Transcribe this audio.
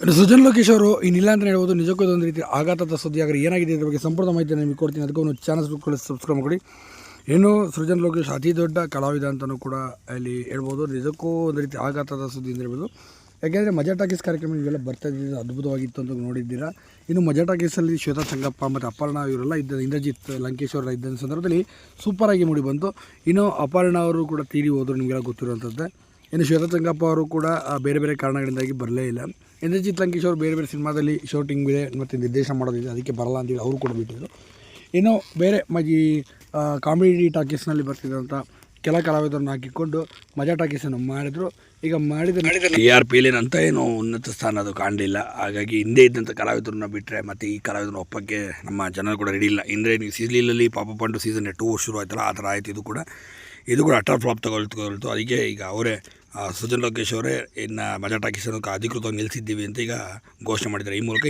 ಸುಜನ್ ಲೋಕೇಶ್ ಅವರು ಇನ್ನಿಲ್ಲ ಅಂತ ಹೇಳ್ಬೋದು ನಿಜಕ್ಕೂ ಇದೊಂದು ರೀತಿ ಆಘಾತದ ಸುದ್ದಿ. ಆದರೆ ಏನಾಗಿದೆ ಇದ್ರ ಬಗ್ಗೆ ಸಂಪೂರ್ಣ ಮಾಹಿತಿ ನಿಮಗೆ ಕೊಡ್ತೀನಿ. ಅದಕ್ಕೂ ಒಂದು ಚಾನಲ್ ಸಬ್ಸ್ಕ್ರೈಬ್ ಮಾಡಿ ಇನ್ನು ಸೃಜನ್ ಲೋಕೇಶ್ ಅತಿ ದೊಡ್ಡ ಕಲಾವಿದ ಅಂತಲೂ ಕೂಡ ಅಲ್ಲಿ ಹೇಳ್ಬೋದು. ನಿಜಕ್ಕೂ ಒಂದು ರೀತಿ ಆಘಾತದ ಸುದ್ದಿ ಅಂತ ಹೇಳ್ಬೋದು. ಯಾಕೆಂದರೆ ಮಜಾ ಟಾಕೀಸ್ ಕಾರ್ಯಕ್ರಮ ಇವೆಲ್ಲ ಬರ್ತಾ ಇದ್ದಿದ್ದು ಅದ್ಭುತವಾಗಿತ್ತು ಅಂತ ನೋಡಿದ್ದೀರಾ. ಇನ್ನು ಮಜಾ ಟಾಕೀಸಲ್ಲಿ ಶ್ವೇತಾ ಚಂಗಪ್ಪ ಮತ್ತು ಅಪರ್ಣ ಇವರೆಲ್ಲ ಇದ್ದ ಇಂದ್ರಜಿತ್ ಲಂಕೇಶ್ ಅವರೆಲ್ಲ ಇದ್ದ ಸಂದರ್ಭದಲ್ಲಿ ಸೂಪರಾಗಿ ಮೂಡಿ ಬಂತು. ಇನ್ನು ಅಪರ್ಣ ಅವರು ಕೂಡ ತೀರಿ ಹೋದರು ನಿಮಗೆಲ್ಲ ಗೊತ್ತಿರುವಂಥದ್ದೇ. ಇನ್ನು ಶ್ವೇತಾ ಚಂಗಪ್ಪ ಅವರು ಕೂಡ ಬೇರೆ ಬೇರೆ ಕಾರಣಗಳಿಂದಾಗಿ ಬರಲೇ ಇಲ್ಲ. ಇಂದ್ರಜಿತ್ ಲಂಕೇಶ್ ಅವರು ಬೇರೆ ಬೇರೆ ಸಿನಿಮಾದಲ್ಲಿ ಶೂಟಿಂಗ್ ಇದೆ ಮತ್ತು ನಿರ್ದೇಶನ ಮಾಡೋದಿದೆ, ಅದಕ್ಕೆ ಬರಲ್ಲ ಅಂತೇಳಿ ಅವರು ಕೂಡ ಬಿಟ್ಟಿದ್ದರು ಇನ್ನು ಬೇರೆ ಮಜಿ ಕಾಮಿಡಿ ಟಾಕೀಸ್ನಲ್ಲಿ ಬರ್ತಿದ್ದಂಥ ಕೆಲ ಕಲಾವಿದರನ್ನು ಹಾಕಿಕೊಂಡು ಮಜಾ ಟಾಕೀಸನ್ನು ಮಾಡಿದರು. ಈಗ ಮಾಡಿದ ಟಿ ಆರ್ ಪಿಲಿನಂತ ಏನು ಉನ್ನತ ಸ್ಥಾನ ಅದು ಕಾಣಲಿಲ್ಲ. ಹಾಗಾಗಿ ಹಿಂದೆ ಇದ್ದಂಥ ಕಲಾವಿದರನ್ನ ಬಿಟ್ಟರೆ ಮತ್ತು ಈ ಕಲಾವಿದರ ಒಪ್ಪಕ್ಕೆ ನಮ್ಮ ಜನರು ಕೂಡ ರೆಡಿ ಇಲ್ಲ. ಅಂದರೆ ನೀವು ಸೀಸಲಲ್ಲಿ ಪಾಪ ಪಂಡು ಸೀಸನ್ ಟೂ ಶುರು ಆಯ್ತಲ್ಲ, ಆ ಥರ ಆಯ್ತು. ಇದು ಕೂಡ ಇದು ಕೂಡ ಅಟರ್ ಫ್ಲಾಪ್ ತಗೊಳ್ತು ಅದಕ್ಕೆ ಈಗ ಅವರೇ ಸುಜನ್ ಲೋಕೇಶ್ ಅವರೇ ಇನ್ನು ಮಜಾ ಟಾಕೀಸನ್ನು ಅಧಿಕೃತವಾಗಿ ನಿಲ್ಲಿಸಿದ್ದೀವಿ ಅಂತ ಈಗ ಘೋಷಣೆ ಮಾಡಿದ್ದಾರೆ. ಈ ಮೂಲಕ